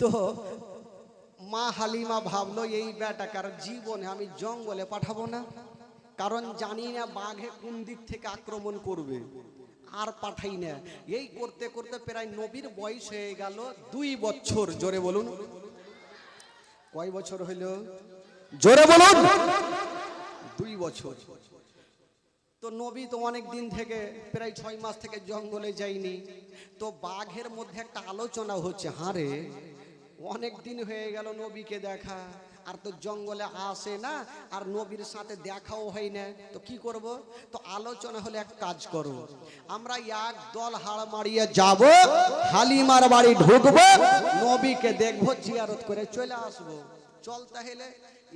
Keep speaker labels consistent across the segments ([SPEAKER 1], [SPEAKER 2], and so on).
[SPEAKER 1] তো মা হালিমা ভাবলো এই বেটাকার জীবনে আমি জঙ্গলে পাঠাবো না। কারণ জানি না বাঘে কোন দিক থেকে আক্রমণ করবে। আর পাঠাই না। এই করতে করতে প্রায় নবীর বয়স হয়ে গেল দুই বছর। জোরে বলুন। কয় বছর হইল? জোরে বলুন। দুই বছর। তো নবী তো অনেক দিন থেকে প্রায় ছয় মাস থেকে জঙ্গলে যায়নি। তো বাঘের মধ্যে একটা আলোচনা হচ্ছে হারে অনেক দিন হয়ে গেল নবীকে দেখা। আর তো জঙ্গলে আসে না, আর নবীর সাথে দেখাও হয় না। তো কি করব? তো আলোচনা হলে এক কাজ করব আমরা এক দল হাড় মারিয়ে যাব, হালিমার বাড়ি ঢুকবো, নবীকে দেখব, জিয়ারত করে চলে আসব। চল তাহলে।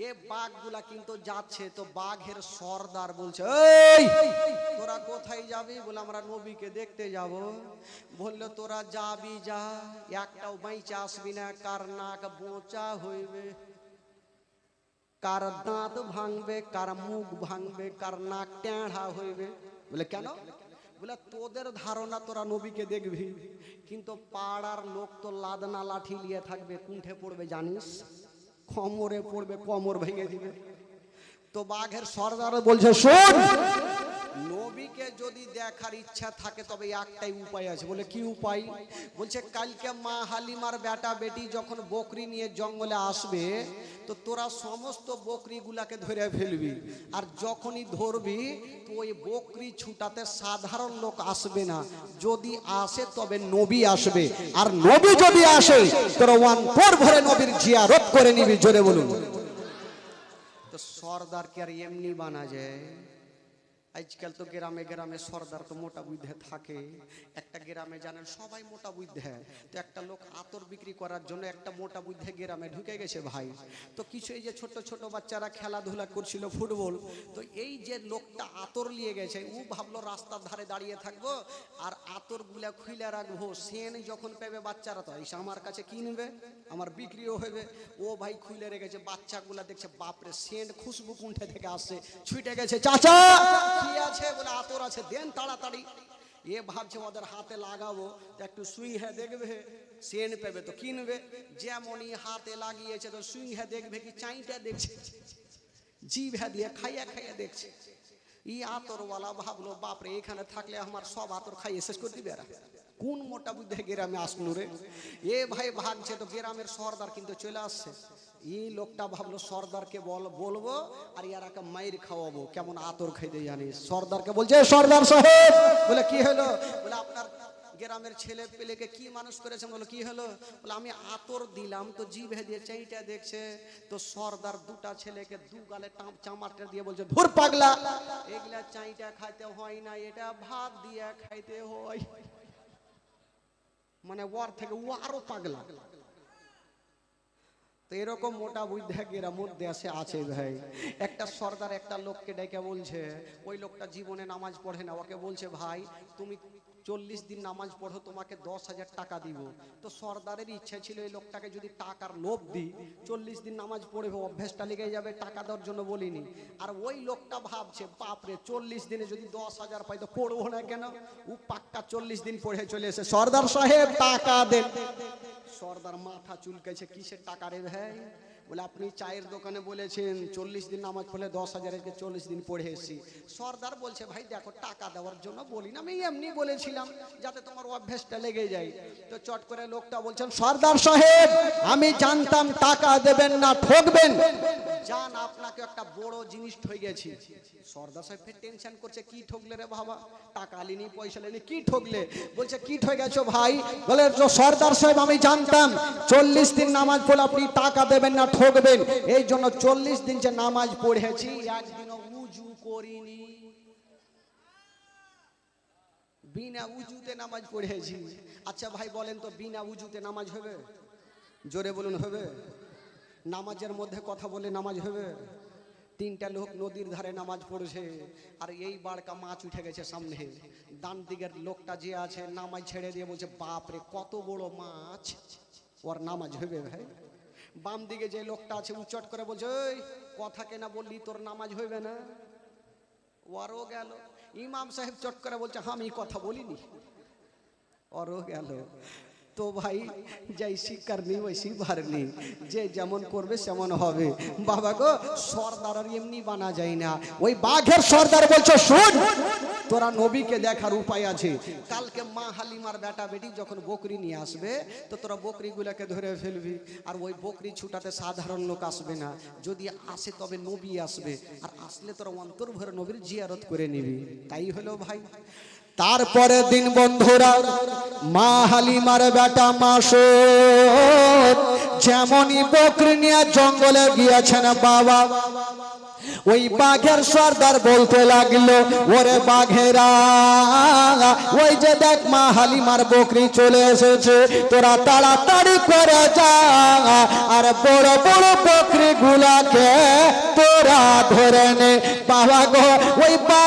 [SPEAKER 1] এ বাঘগুলা কিন্তু যাচ্ছে, তো বাঘের সর্দার বলছে তোরা কোথায় যাবি? বলে আমরা নবীকে দেখতে যাব। বলল, তোরা যাবি যা, একটাও বাইচে আসবি না, কার নাক বোঁচা হইবে, কার দাঁত ভাঙবে, কার মুখ ভাঙবে, কার নাক টেঁড়া হইবে। বলে, কেন? বলে, তোদের ধারণা তোরা নবীকে দেখবি, কিন্তু পাড়ার লোক তো লাদনা লাঠি নিয়ে থাকবে, কুণ্ঠে পড়বে, জানিস? কোমরে পড়বে কোমর ভেঙে দিবে। তো বাঘের সর্দার বলছে শোন নবীকে যদি দেখার ইচ্ছা থাকে, তবে একটাই উপায় আছে। বলে, কি উপায়? বলছে, কালকে মা হালিমার বেটা বেটি যখন বকরি নিয়ে জঙ্গলে আসবে, তো তোরা সমস্ত বকরিগুলাকে ধরে ফেলবি। আর যখনই ধরবি, তো ওই বকরি ছুটাতে সাধারণ লোক আসবে না। যদি আসে, তবে নবী আসবে। আর নবী যদি আসে, তোরা ওয়ান পর ভরে নবীর জিয়ারত করে নিবি, জোরে বলুন। তো সর্দারকে আর এমনি বানা যায়। আজকাল তো গ্রামে গ্রামে সর্দার তো মোটা বুদ্ধে থাকে। একটা গ্রামে জানেন, সবাই মোটা বুদ্ধে। তো একটা লোক আতর বিক্রি করার জন্য একটা মোটা বুদ্ধে গ্রামে ঢুকে গেছে ভাই। তো কিছু এই যে ছোট ছোট বাচ্চারা খেলাধুলা করছিল ফুটবল, তো এই যে লোকটা আতর নিয়ে গেছে, ও ভাবলো রাস্তার ধারে দাঁড়িয়ে থাকব, আর আতরগুলা খুলে রাখব। সেন যখন পেবে বাচ্চারা তো এসে আমার কাছে কিনবে, আমার বিক্রিও হবে। ও ভাই খুলে রেখেছে, বাচ্চাগুলা দেখছে, বাপরে সেন্ট খুশবু কুণ্ঠে থেকে আসছে, ছুটে গেছে, চাচা! কি আছে বলে আতর আছে, দেন তাড়াতাড়ি। এ ভাবছে, ওদের হাতে লাগাবো একটু সুই হ্যাঁ দেখবে, সেন পেবে তো কিনবে। যেমনই হাতে লাগিয়েছে, তো সুই হ্যাঁ দেখবে কি, চাইটা দেখছে। জিভ হ্যাঁ দিয়ে খাইয়া খাইয়া দেখছে। ই আতরওয়ালা ভাবলো, বাপরে, এখানে থাকলে আমার সব আতর খাইয়ে শেষ করে দিবে এরা। কোন মোটা বুদ্ধে, গ্রামে আসলো রে? এ ভাই ভাগছে তো গ্রামের সর্দার কিন্তু চলে আসছে। এই লোকটা ভাবলো, সর্দারকে বল, বলব আর ইয়ারাকে মাইর খাওয়াবো। কেমন আতর খাইতে জানিস সর্দারকে বলছে সর্দার সাহেব! বলে, কি হলো? বলে, আপনার গ্রামের ছেলে পেলেকে কি মানুষ করেছেন বলো, কি হলো? বলে, আমি আতর দিলাম, তো জিভে দিয়ে চাইটা দেখছে। তো সর্দার দুটা ছেলেকে দু গালে চামারটা দিয়ে বলছে, ধুর পাগলা! এগুলা চাইটা খাইতে হয় না, এটা ভাত দিয়ে খাইতে হয়। মানে ওর থেকে ও আরও পাগলা। তো এরকম মোটা বুদ্ধা গ্রামের দেশে আছে ভাই। একটা সর্দার একটা লোককে ডেকে বলছে, ওই লোকটা জীবনে নামাজ পড়ে না, ওকে বলছে, ভাই, তুমি চল্লিশ দিন নামাজ পড়ো, তোমাকে দশ হাজার টাকা দিব। তো সর্দারের ইচ্ছা ছিল এই লোকটাকে যদি টাকার লোভ দিই, চল্লিশ দিন নামাজ পড়বে অভ্যেসটা লেগে যাবে, টাকা দেওয়ার জন্য বলিনি। আর ওই লোকটা ভাবছে, বাপরে, চল্লিশ দিনে যদি দশ হাজার পাই তো পড়ব না কেন? ও পাক্কা চল্লিশ দিন পড়ে চলে এসে, সর্দার সাহেব, টাকা দেন। সর্দার মাথা চুলকেছে কিসের টাকা রে ভাই? বলে, আপনি চায়ের দোকানে বলেছেন, চল্লিশ দিন নামাজ পড়লে দশ হাজারের চল্লিশ দিন পড়ে এসেছি। সর্দার বলছে, ভাই, দেখো, টাকা দেওয়ার জন্য বলি না, আমি এমনি বলেছিলাম, যাতে তোমার অভ্যাসটা লেগে যায়। তো চট করে লোকটা বলছেন, সর্দার সাহেব, আমি জানতাম টাকা দেবেন না, ঠকবেন। জান, আপনাকে একটা বড় জিনিস ঠকে গেছি। সর্দার সাহেব ফের টেনশন করছে, কি ঠকলে রে বাবা? টাকা লিনি, পয়সা লিনি, কি ঠকলে? বলছে, কি ঠকে গেছো ভাই? বলে, সর্দার সাহেব, আমি জানতাম, চল্লিশ দিন নামাজ পড়লে আপনি টাকা দেবেন না ঠকবেন। এই জন্য চল্লিশ দিন যে নামাজ পড়েছি উজু করিনি। বিনা উজুতে নামাজ পড়েছি। আচ্ছা ভাই, বলেন তো বিনা উজুতে নামাজ হবে? জোরে বলুন, হবে? নামাজের মধ্যে কথা বলে নামাজ হবে? তিনটা লোক নদীর ধারে নামাজ পড়েছে, আর এই বাড়কা মাছ উঠে গেছে সামনে। ডান দিকের লোকটা যে আছে, নামাজ ছেড়ে দিয়ে বলছে, বাপরে, কত বড় মাছ! ওর নামাজ হবে ভাই। বাম দিকে যে লোকটা আছে উচট করে বলছে ওই কথা কেনা বললি তোর নামাজ হইবে না? ওরও গেল। ইমাম সাহেব চট করে বলছে "হ্যাঁ, আমি কথা বলিনি। ওরও গেল। তো ভাই যাইসি করনি ওইসি ভরনি। যে যেমন করবে সেমন হবে। বাবা গো সর্দার এমনি বানা যায় না। ওই বাঘের সর্দার বলছো, শুন, তোরা নবীকে দেখার উপায় আছে। কালকে মা হালিমার বেটা বেটি যখন বকরি নিয়ে আসবে, তো তোরা বকরিগুলোকে ধরে ফেলবি। আর ওই বকরি ছুটাতে সাধারণ লোক আসবে না। যদি আসে তবে নবী আসবে। আর আসলে তোরা অন্তর ভরে নবীর জিয়ারত করে নিবি। তাই হলো ভাই। তারপরে দিন বন্ধুরা, মা হালিমার বেটা মাসো, যেমনই বকরি নিয়ে জঙ্গলে গিয়েছেন বাবা, ওই বাঘের সর্দার বলতে লাগল, ওরে বাঘেরা, ওই যে দেখ মা হালিমার বকরি চলে এসেছে, তোরা তাড়াতাড়ি করে যা, আর বড় বড় বকরি গুলাকে তোরা ধরে নে। বাবা গো, ওই গেল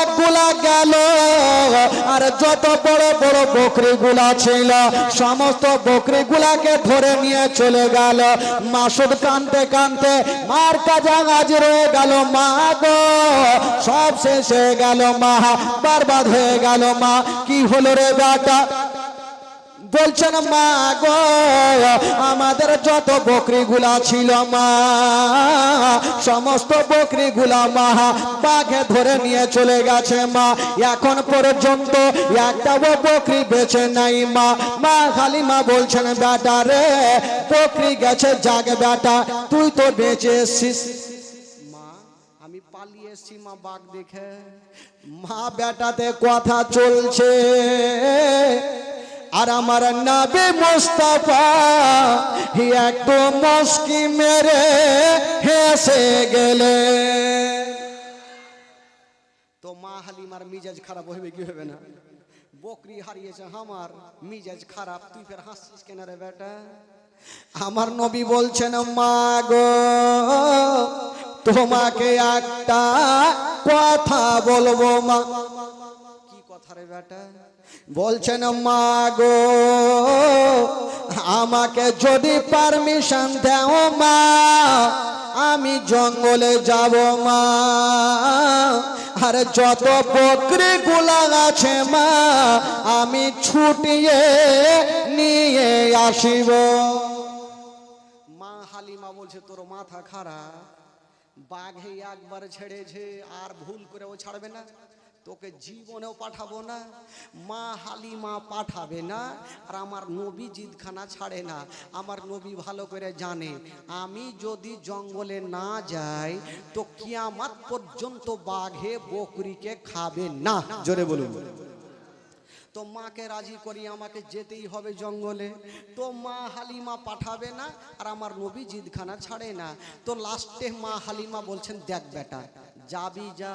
[SPEAKER 1] আর যত বড় বড় বকরি গুলা ছিল, সমস্ত বকরি গুলাকে ধরে নিয়ে চলে গেল। মাসুদ কানতে কানতে মার কাজা গাছ রয়ে গেল, মা গো, সব শেষ হয়ে গেল মা, বারবাদ হয়ে গেল মা, কি হলো রে বেটা? বলছেন, মা গো, আমাদের যত বকরি গুলা ছিল, মা, সমস্ত বকরি গুলা মা বাঘে ধরে নিয়ে চলে গেছে, মা। এখন পর্যন্ত একটাও বকরি বেঁচে নাই, মা। মা খালি মা বলছেন, বেটা রে, বকরি গেছে জাগে বেটা, তুই তো বেঁচে এসছিস। মা, আমি পালিয়ে মা, বাঘ দেখে। মা, বেটাতে কথা চলছে। আর আমার নাবে মোস্তাফা, হি একটু মস্কি মেরে হেসে গেলে। তো মা হালিমার মিজাজ খারাপ হইবে কি হবে না? বকরি হারিয়েছে আমার, মিজাজ খারাপ, তুই ফের হাসছিস কেন রে বেটা? আমার নবী বলছেন, মা গো, তোমাকে একটা কথা বলব মা। কি কথা রে বেটা? বলছেন, মা গো, আমাকে যদি পারমিশন দেও, মা, আমি জঙ্গলে যাব, মা। আর যত বকরি গুলা আছে, মা, আমি ছুটিয়ে নিয়ে আসিব। মা হালিমা বলছে, তোর মাথা খারাপ। বাঘে একবার ছেড়েছে, আর ভুল করে ও ছাড়বে না। তোকে জীবনেও পাঠাবো না। মা হালিমা পাঠাবে না, আর আমার নবী জিদখানা ছাড়ে না। আমার নবী ভালো করে জানে, আমি যদি জঙ্গলে না যাই, তো কিয়ামাত পর্যন্ত বাঘে বকরিকে খাবে না। জোরে বলুন। তো মাকে রাজি করি আমাকে যেতেই হবে জঙ্গলে। তো মা হালিমা পাঠাবে না, আর আমার নবী জিদখানা ছাড়ে না। তো লাস্টে মা হালিমা বলছেন, দেখ বেটা, যাবি যা।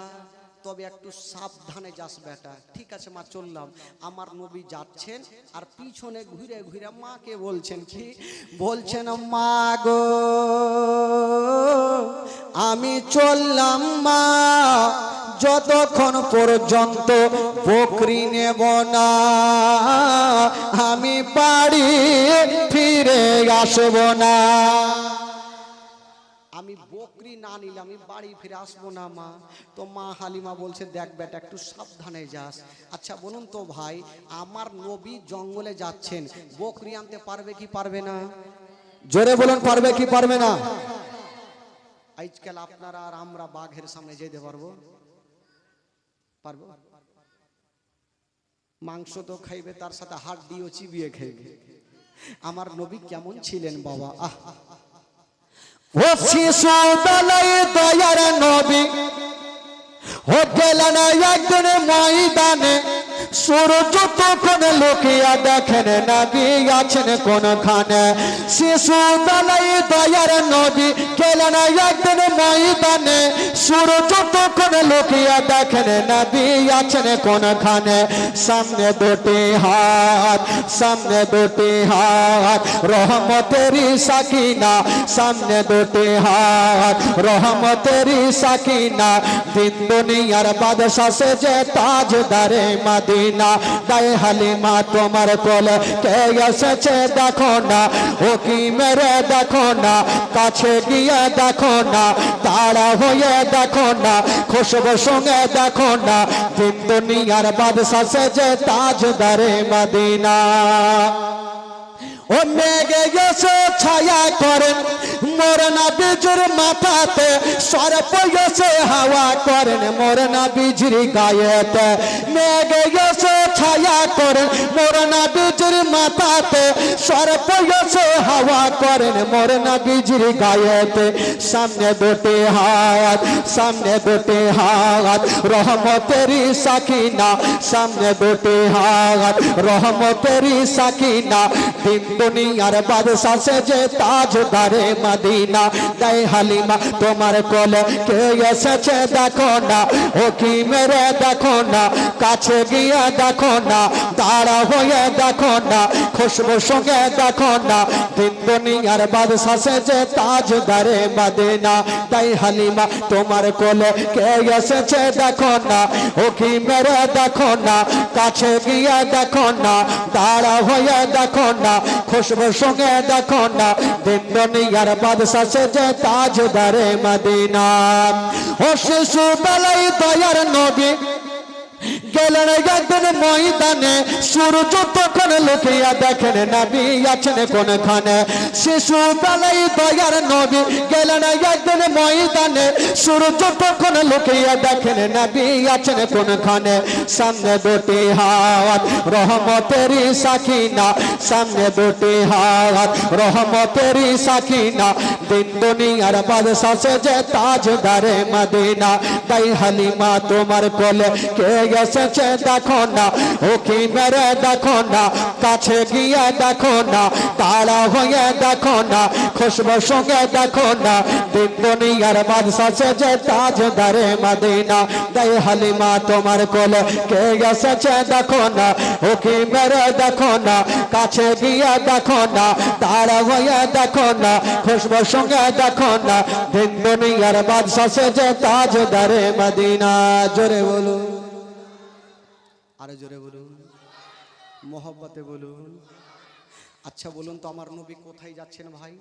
[SPEAKER 1] তবে একটু সাবধানে যাস বেটা। ঠিক আছে মা, চললাম। আমার নবী যাচ্ছেন আর পিছনে ঘুরে ঘুরে মাকে বলছেন, কি? বলছেন, মা গো, আমি চললাম মা, যতক্ষণ পর্যন্ত বকরি নেব না, আমি বাড়ি ফিরে আসব না। আমি বকরি না নিলে আমি বাড়ি ফিরে আসব না, মা। তো মা হালিমা বলছে, দেখ বেটা, একটু সাবধানে যাস। আচ্ছা বলুন তো ভাই, আমার নবী জঙ্গলে যাচ্ছেন, বকরি আনতে পারবে কি পারবে না? জোরে বলুন, পারবে কি পারবে না? আজকাল আপনারা আর আমরা বাঘের সামনে যেতে পারব? পারব? মাংস তো খাইবে, তার সাথে হাড় দিয়েও চিবিয়ে খাইবে। আমার নবী কেমন ছিলেন বাবা? আহ! ও শিশু বেলায় দয়ার নবী। ও গেলেন একদিন ময়দানে। সূর্য তখন লুকিয়া দেখেন নবী আছেন কোনখানে? শিশু বেলায় দয়ার নবী গেলেন একদিন ময়দানে। সূর্য তখন লুকিয়া দেখেন নবী আছেন কোনখানে? সামনে দুটি হাত, সামনে দুটি হাত রহমতেরি সাকিনা। সামনে দুটি হাত রহমতেরি সাকিনা। দিন দুনিয়ার বাদশা যে তাজদারে মদিনা দায় হালিমা তোমার কোলে কে এসেছে দেখো না ও কি মেরে দেখো না, কাছে গিয়ে দেখো না, তারা হয়ে দেখো না, খুশব সঙ্গে দেখো না, দিন দুনিয়ার বাদশা সে যে তাজদারে মদিনা। ও মেঘে গেছে ছায়া করেন মরনা বিজুর মাথাতে সরপ গেছে হাওয়া করেন। মরনা বিজুর গায়েতে মেঘে গেছে ছায়া করেন। মরনা বিজুর মাথাতে সর্প হাওয়া করেন মোর না বিজুর গায়েতে। সামনে দুটি হাত, সামনে দুটি হাত রহমতেরি সাকিনা। সামনে দুটি হাত রহমতেরি সাকিনা। দিন দুনিয়ার বাদশা মদিনা। গায়ে হালিমা, তোমার কোলে কে এসেছে দেখো না। ও কি মেরে দেখো না, কাছে গিয়ে দেখো না। দাঁড়া হয়ে দেখো না, খুশবু সঙ্গে দেখো না দিন দুনিয়ার বাদশা সে যে তাজদারে মদিনা। তাই হালিমা, তোমার কোলে কে এসেছে দেখো না ও কি মেরে দেখো না, কাছে গিয়ে দেখো না, দাঁড়া হয়ে দেখো না, খুশবু সঙ্গে দেখো না, দিন দুনিয়ার বাদশা সে যে তাজদারে মদিনা। ও শিশু বেলাই দয়ার নবী গেলেন একদিন ময়দানে। সূর্য তখন লুকিয়া দেখেন, নবী আছেন কোনখানে? শিশু বেলাই দয়ার নবী গেলেন একদিন ময়দানে। সূর্য তখন লুকিয়া দেখেন, নবী আছেন কোনখানে? সামনে দুটি হাত রহমতেরি সাকিনা। সামনে দুটি হাত রহমতেরি সাকিনা। দিন দুনিয়ার বাদশা সে যে তাজদারে মদিনা। তাই হালিমা তোমার কোলে কে এসেছে দেখো না ও কি মেরে দেখো না কাছে গিয়ে দেখো না তারা হয়ে দেখো না খুশবু সঙ্গে দেখো না দিন দুনিয়ার সে যে তাজদারে মদিনা তাই হালিমা তোমার কোলে কে এসেছে দেখো না ও কি মেরে দেখো না কাছে গিয়ে দেখো না তারা হয়ে দেখো না খুশবু সঙ্গে দেখো না দিন দুনিয়ার যে তাজদারে মদিনা জোরে বলুন
[SPEAKER 2] আরও জোরে বলুন। মোহব্বতে বলুন। আচ্ছা বলুন তো, আমার নবী কোথায় যাচ্ছেন ভাই?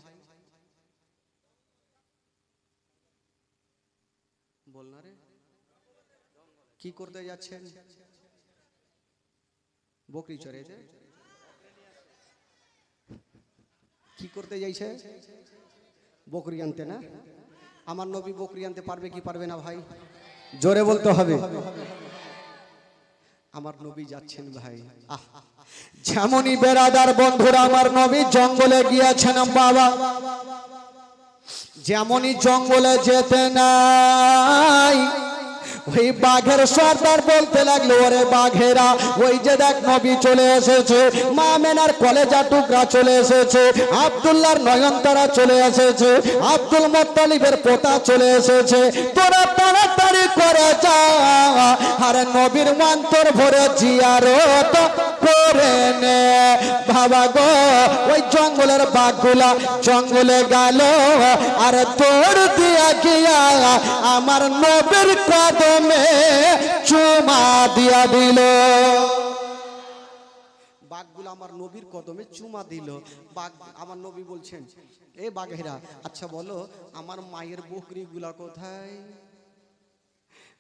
[SPEAKER 2] বল না রে। কি করতে যাচ্ছেন? বকরি চড়েছে কি করতে যাইছে? বকরি আনতে না? আমার নবী বকরি আনতে পারবে কি পারবে না ভাই? জোরে বলতে হবে। আমার নবী যাচ্ছেন ভাই। আহ।
[SPEAKER 1] যেমনই বেরাদার বন্ধুরা, আমার নবী জঙ্গলে গিয়েছেন, বাবা। যেমনই জঙ্গলে যেতে নাই, ওই বাঘের সর্দার বলতে লাগল, ওরে বাঘেরা, ওই যে দেখ নবী চলে এসেছে, মা মেনার কলেজা টুকরা চলে এসেছে, আবদুল্লাহর নয়নতারা চলে এসেছে, আব্দুল মোত্তালিবের পোতা চলে এসেছে, তোরা তাড়াতাড়ি করে যা। আর নবীর মন্তর ভরে জিয়ারত করে নে। বাবা গো, ওই জঙ্গলের বাঘগুলা জঙ্গলে গেল। আর তোর দিয়া গিয়া আমার নবীর কদমে চুমা দিয়া দিল।
[SPEAKER 2] বাঘগুলো আমার নবীর কদমে চুমা দিল। বাঘ, আমার নবী বলছেন, এ বাঘেরা আচ্ছা বলো, আমার মায়ের বকরিগুলা কোথায়?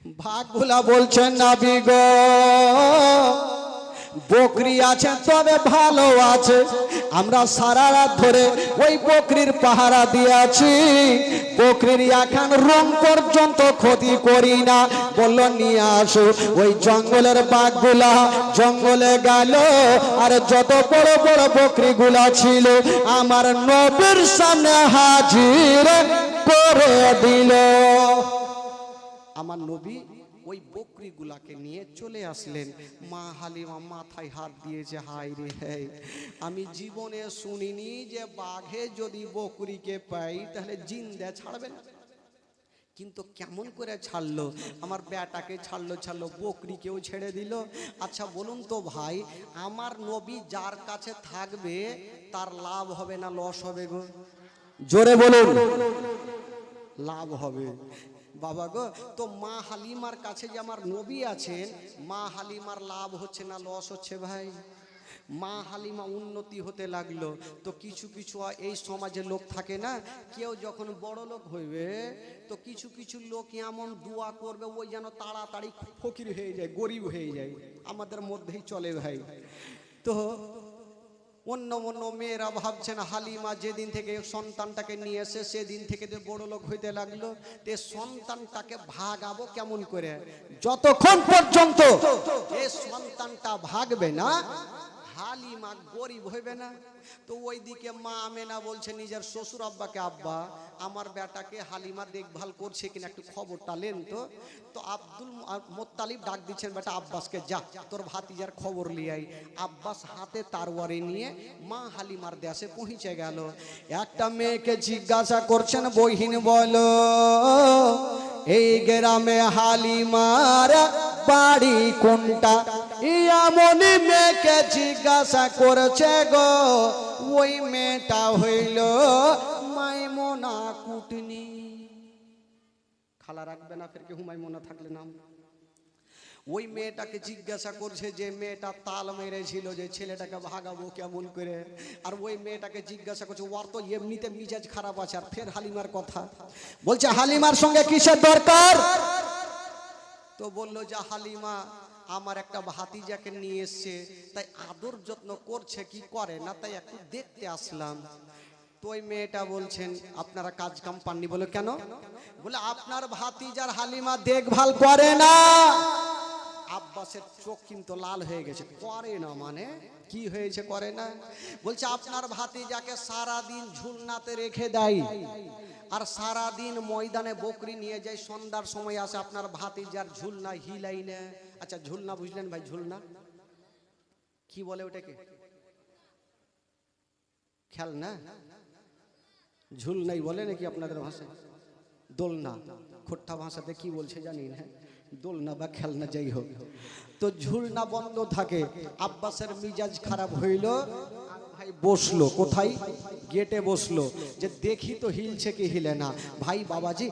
[SPEAKER 1] ভাগগুলা বলছেন নাবি গো। বকরি আছে, তবে ভালো আছে। আমরা সারা রাত ধরে ওই বকরির পাহারা দিয়েছি বকরির এখন রং পর্যন্ত ক্ষতি করি না। বলল, নিয়ে আসো। ওই জঙ্গলের বাঘগুলা জঙ্গলে গেল। আর যত বড় বড় বকরিগুলা ছিল, আমার নবীর সামনে হাজির করে দিল।
[SPEAKER 2] আমার নবী ওই বকরিগুলাকে নিয়ে চলে আসলেন। মা হালিমা মাথায় হাত দিয়েছে হাই রে হাই আমি জীবনে শুনিনি যে বাঘে যদি বকরিকে পাই তাহলে জিন্দে ছাড়বে না। কিন্তু কেমন করে ছাড়লো? আমার বেটাকে ছাড়লো ছাড়লো বকরিকেও ছেড়ে দিল। আচ্ছা বলুন তো ভাই আমার নবী যার কাছে থাকবে তার লাভ হবে না লস হবে গো?
[SPEAKER 1] জোরে বলুন।
[SPEAKER 2] লাভ হবে। বাবা গো, তো মা হালিমার কাছে যে আমার নবী আছেন, মা হালিমার লাভ হচ্ছে না লস হচ্ছে ভাই। মা হালিমা উন্নতি হতে লাগল, তো কিছু কিছু এই সমাজে লোক থাকে না, কেউ যখন বড় লোক হইবে, তো কিছু কিছু লোক এমন দোয়া করবে, ওই যেন তাড়াতাড়ি ফকির হয়ে যায়, গরিব হয়ে যায়, আমাদের মধ্যেই চলে ভাই। তো
[SPEAKER 1] অন্য অন্য মেয়েরা ভাবছেন হালিমা যেদিন থেকে সন্তানটাকে নিয়ে এসে সেদিন থেকে যে বড় লোক হইতে লাগল, তে সন্তানটাকে ভাগাবো কেমন করে?
[SPEAKER 3] যতক্ষণ পর্যন্ত
[SPEAKER 1] এ সন্তানটা ভাগবে না হালিমা গরিব হইবে না। তো ওইদিকে মা আমেনা বলছে, নিজের শ্বশুর আব্বাকে, আব্বা, আমার বেটাকে হালিমা দেখভাল করছে কিনা একটু খবরটা লেন তো। তো আব্দুল মোত্তালিব ডাক দিচ্ছেন, বেটা আব্বাসকে যা, তোর ভাতিজার খবর লিয়াই আব্বাস হাতে তারওয়ারে নিয়ে মা হালিমার দেশে পৌঁছে গেল। একটা মেয়েকে জিজ্ঞাসা করছেন, বহিন বলো,
[SPEAKER 3] এই গ্রামে হালিমার বাড়ি কোনটা? এমনি মেয়েকে জিজ্ঞাসা করছে গো, ওই মেয়েটা হইল
[SPEAKER 1] মাইমোনা কুটনি। খালা রাখবে না ফের কি হুমাই মনে থাকলে নাম। ওই মেয়েটাকে জিজ্ঞাসা করছে যে, মেয়েটা তাল মেরেছিল যে ছেলেটাকে ভাগাবো কেমন করে? আর ওই মেয়েটাকে জিজ্ঞাসা করছে, ওর তো এমনিতে মিজাজ খারাপ আছে, আর ফের হালিমার কথা।
[SPEAKER 3] বলছে, হালিমার সঙ্গে কিসের দরকার?
[SPEAKER 1] তো বলল, যে হালিমা আমার একটা ভাতিজাকে নিয়ে এসছে, তাই আদর যত্ন করছে, কি করে? না, তাই একটু দেখতে আসলাম। তো ওই মেয়েটা বলছেন, আপনারা কাজ কাম পাননি? বলে, কেন? বলে, আপনার ভাতিজার হালিমা দেখভাল করে না। আব্বাসের চোখ কিন্তু লাল হয়ে গেছে। করে না মানে? কি হয়েছে করে না? বলছে, আপনার ভাতিজাকে সারা দিন ঝুলনাতে রেখে দেয়। আর সারা দিন ময়দানে বকরি নিয়ে যায়, সন্ধ্যার সময় আসে, আপনার ভাতিজার ঝুলনা হিলাই না আচ্ছা ঝুলনা বুঝলেন ভাই ঝুলনা কি বলে ওটাকে? খেলনা ঝুলনাই বলে নাকি আপনাদের ভাষায়? দোলনা খোট্টা ভাষাতে কি বলছে জানি না। দোলনা বা খেলনা যাই হোক। তো ঝুলনা বন্ধ থাকে। আব্বাসের মিজাজ খারাপ হইল। ভাই বসল কোথায়? গেটে বসল। যে দেখি তো হিলছে কি হিলে না। ভাই বাবাজি